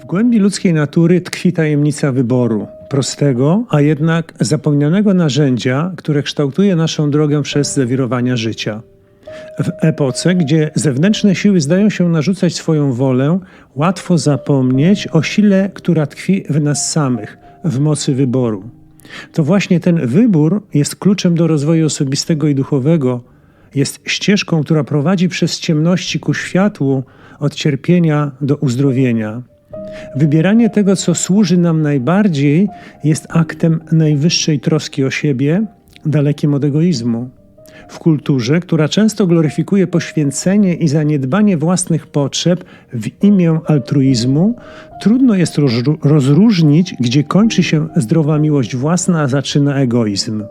W głębi ludzkiej natury tkwi tajemnica wyboru, prostego, a jednak zapomnianego narzędzia, które kształtuje naszą drogę przez zawirowania życia. W epoce, gdzie zewnętrzne siły zdają się narzucać swoją wolę, łatwo zapomnieć o sile, która tkwi w nas samych, w mocy wyboru. To właśnie ten wybór jest kluczem do rozwoju osobistego i duchowego, jest ścieżką, która prowadzi przez ciemności ku światłu, od cierpienia do uzdrowienia. Wybieranie tego, co służy nam najbardziej, jest aktem najwyższej troski o siebie, dalekim od egoizmu. W kulturze, która często gloryfikuje poświęcenie i zaniedbanie własnych potrzeb w imię altruizmu, trudno jest rozróżnić, gdzie kończy się zdrowa miłość własna, a zaczyna egoizm.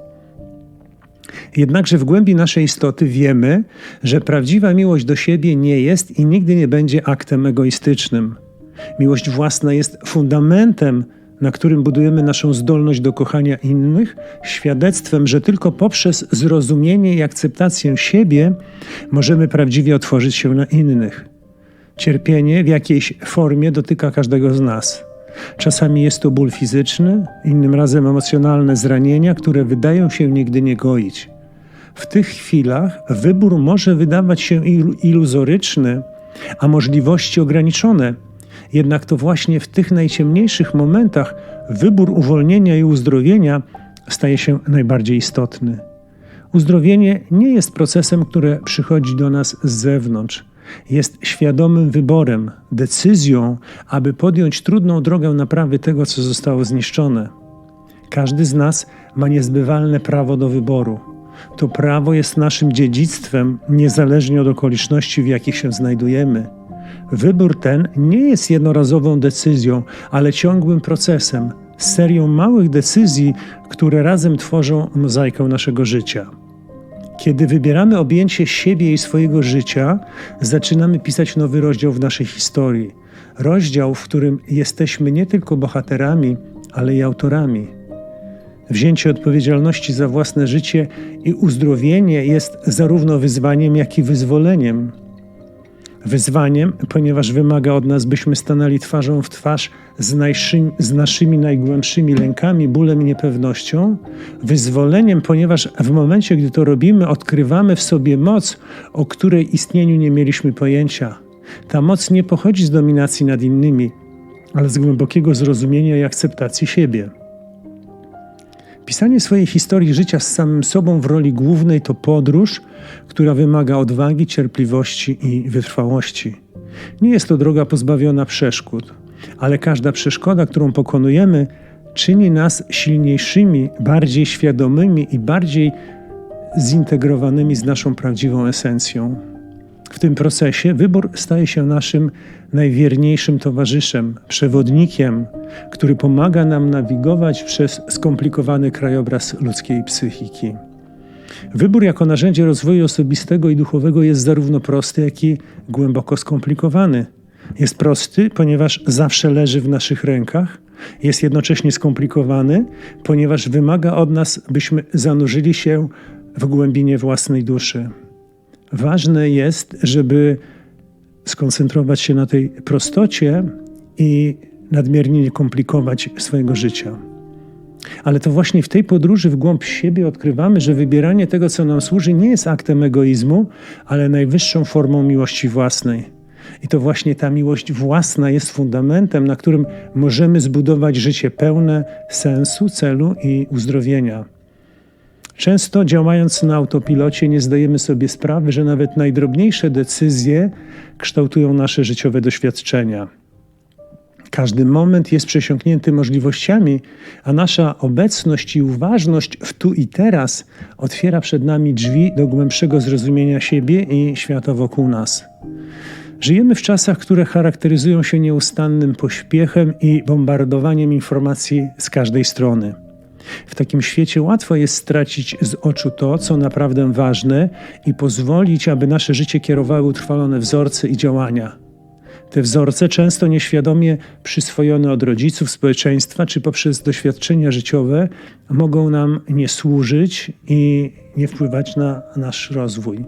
Jednakże w głębi naszej istoty wiemy, że prawdziwa miłość do siebie nie jest i nigdy nie będzie aktem egoistycznym. Miłość własna jest fundamentem, na którym budujemy naszą zdolność do kochania innych, świadectwem, że tylko poprzez zrozumienie i akceptację siebie możemy prawdziwie otworzyć się na innych. Cierpienie w jakiejś formie dotyka każdego z nas. Czasami jest to ból fizyczny, innym razem emocjonalne zranienia, które wydają się nigdy nie goić. W tych chwilach wybór może wydawać się iluzoryczny, a możliwości ograniczone. Jednak to właśnie w tych najciemniejszych momentach wybór uwolnienia i uzdrowienia staje się najbardziej istotny. Uzdrowienie nie jest procesem, który przychodzi do nas z zewnątrz. Jest świadomym wyborem, decyzją, aby podjąć trudną drogę naprawy tego, co zostało zniszczone. Każdy z nas ma niezbywalne prawo do wyboru. To prawo jest naszym dziedzictwem, niezależnie od okoliczności, w jakich się znajdujemy. Wybór ten nie jest jednorazową decyzją, ale ciągłym procesem, serią małych decyzji, które razem tworzą mozaikę naszego życia. Kiedy wybieramy objęcie siebie i swojego życia, zaczynamy pisać nowy rozdział w naszej historii. Rozdział, w którym jesteśmy nie tylko bohaterami, ale i autorami. Wzięcie odpowiedzialności za własne życie i uzdrowienie jest zarówno wyzwaniem, jak i wyzwoleniem. Wyzwaniem, ponieważ wymaga od nas, byśmy stanęli twarzą w twarz z, z naszymi najgłębszymi lękami, bólem i niepewnością. Wyzwoleniem, ponieważ w momencie, gdy to robimy, odkrywamy w sobie moc, o której istnieniu nie mieliśmy pojęcia. Ta moc nie pochodzi z dominacji nad innymi, ale z głębokiego zrozumienia i akceptacji siebie. Pisanie swojej historii życia z samym sobą w roli głównej to podróż, która wymaga odwagi, cierpliwości i wytrwałości. Nie jest to droga pozbawiona przeszkód, ale każda przeszkoda, którą pokonujemy, czyni nas silniejszymi, bardziej świadomymi i bardziej zintegrowanymi z naszą prawdziwą esencją. W tym procesie wybór staje się naszym najwierniejszym towarzyszem, przewodnikiem, który pomaga nam nawigować przez skomplikowany krajobraz ludzkiej psychiki. Wybór jako narzędzie rozwoju osobistego i duchowego jest zarówno prosty, jak i głęboko skomplikowany. Jest prosty, ponieważ zawsze leży w naszych rękach, jest jednocześnie skomplikowany, ponieważ wymaga od nas, byśmy zanurzyli się w głębinie własnej duszy. Ważne jest, żeby skoncentrować się na tej prostocie i nadmiernie nie komplikować swojego życia. Ale to właśnie w tej podróży w głąb siebie odkrywamy, że wybieranie tego, co nam służy, nie jest aktem egoizmu, ale najwyższą formą miłości własnej. I to właśnie ta miłość własna jest fundamentem, na którym możemy zbudować życie pełne sensu, celu i uzdrowienia. Często działając na autopilocie nie zdajemy sobie sprawy, że nawet najdrobniejsze decyzje kształtują nasze życiowe doświadczenia. Każdy moment jest przesiąknięty możliwościami, a nasza obecność i uważność w tu i teraz otwiera przed nami drzwi do głębszego zrozumienia siebie i świata wokół nas. Żyjemy w czasach, które charakteryzują się nieustannym pośpiechem i bombardowaniem informacji z każdej strony. W takim świecie łatwo jest stracić z oczu to, co naprawdę ważne i pozwolić, aby nasze życie kierowały utrwalone wzorce i działania. Te wzorce, często nieświadomie przyswojone od rodziców, społeczeństwa czy poprzez doświadczenia życiowe, mogą nam nie służyć i nie wpływać na nasz rozwój.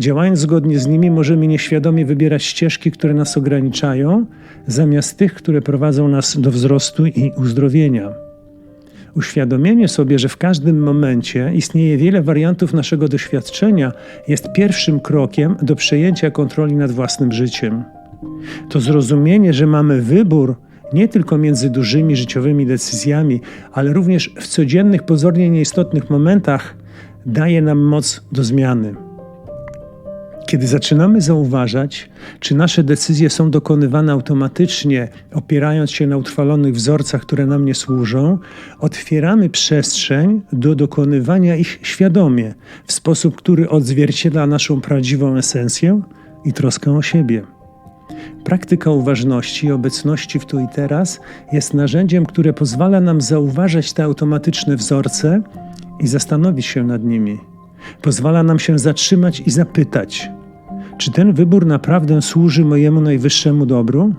Działając zgodnie z nimi, możemy nieświadomie wybierać ścieżki, które nas ograniczają, zamiast tych, które prowadzą nas do wzrostu i uzdrowienia. Uświadomienie sobie, że w każdym momencie istnieje wiele wariantów naszego doświadczenia, jest pierwszym krokiem do przejęcia kontroli nad własnym życiem. To zrozumienie, że mamy wybór nie tylko między dużymi życiowymi decyzjami, ale również w codziennych, pozornie nieistotnych momentach, daje nam moc do zmiany. Kiedy zaczynamy zauważać, czy nasze decyzje są dokonywane automatycznie, opierając się na utrwalonych wzorcach, które nam nie służą, otwieramy przestrzeń do dokonywania ich świadomie, w sposób, który odzwierciedla naszą prawdziwą esencję i troskę o siebie. Praktyka uważności i obecności w tu i teraz jest narzędziem, które pozwala nam zauważać te automatyczne wzorce i zastanowić się nad nimi. Pozwala nam się zatrzymać i zapytać, czy ten wybór naprawdę służy mojemu najwyższemu dobru?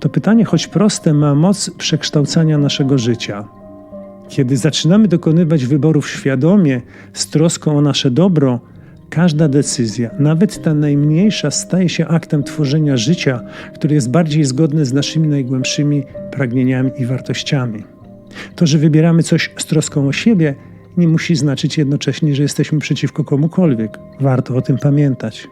To pytanie, choć proste, ma moc przekształcania naszego życia. Kiedy zaczynamy dokonywać wyborów świadomie, z troską o nasze dobro, każda decyzja, nawet ta najmniejsza, staje się aktem tworzenia życia, które jest bardziej zgodne z naszymi najgłębszymi pragnieniami i wartościami. To, że wybieramy coś z troską o siebie, nie musi znaczyć jednocześnie, że jesteśmy przeciwko komukolwiek. Warto o tym pamiętać.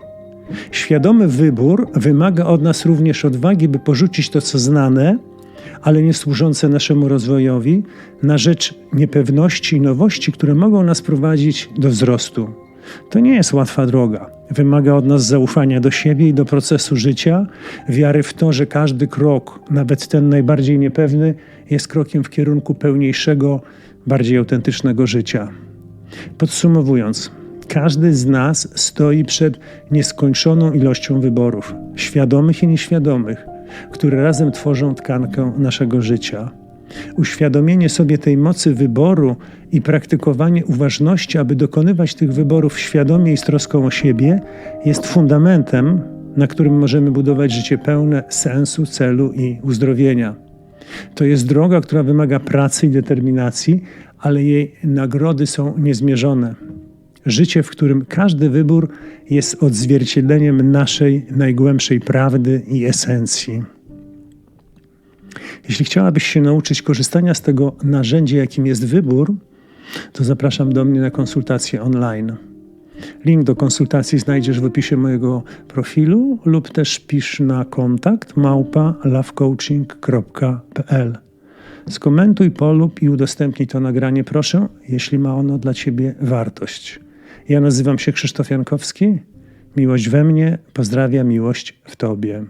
Świadomy wybór wymaga od nas również odwagi, by porzucić to, co znane, ale nie służące naszemu rozwojowi, na rzecz niepewności i nowości, które mogą nas prowadzić do wzrostu. To nie jest łatwa droga. Wymaga od nas zaufania do siebie i do procesu życia, wiary w to, że każdy krok, nawet ten najbardziej niepewny, jest krokiem w kierunku pełniejszego, bardziej autentycznego życia. Podsumowując, każdy z nas stoi przed nieskończoną ilością wyborów, świadomych i nieświadomych, które razem tworzą tkankę naszego życia. Uświadomienie sobie tej mocy wyboru i praktykowanie uważności, aby dokonywać tych wyborów świadomie i z troską o siebie, jest fundamentem, na którym możemy budować życie pełne sensu, celu i uzdrowienia. To jest droga, która wymaga pracy i determinacji, ale jej nagrody są niezmierzone. Życie, w którym każdy wybór jest odzwierciedleniem naszej najgłębszej prawdy i esencji. Jeśli chciałabyś się nauczyć korzystania z tego narzędzia, jakim jest wybór, to zapraszam do mnie na konsultację online. Link do konsultacji znajdziesz w opisie mojego profilu lub też pisz na kontakt małpa lovecoaching.pl. Skomentuj, polub i udostępnij to nagranie, proszę, jeśli ma ono dla Ciebie wartość. Ja nazywam się Krzysztof Jankowski. Miłość we mnie, pozdrawiam miłość w Tobie.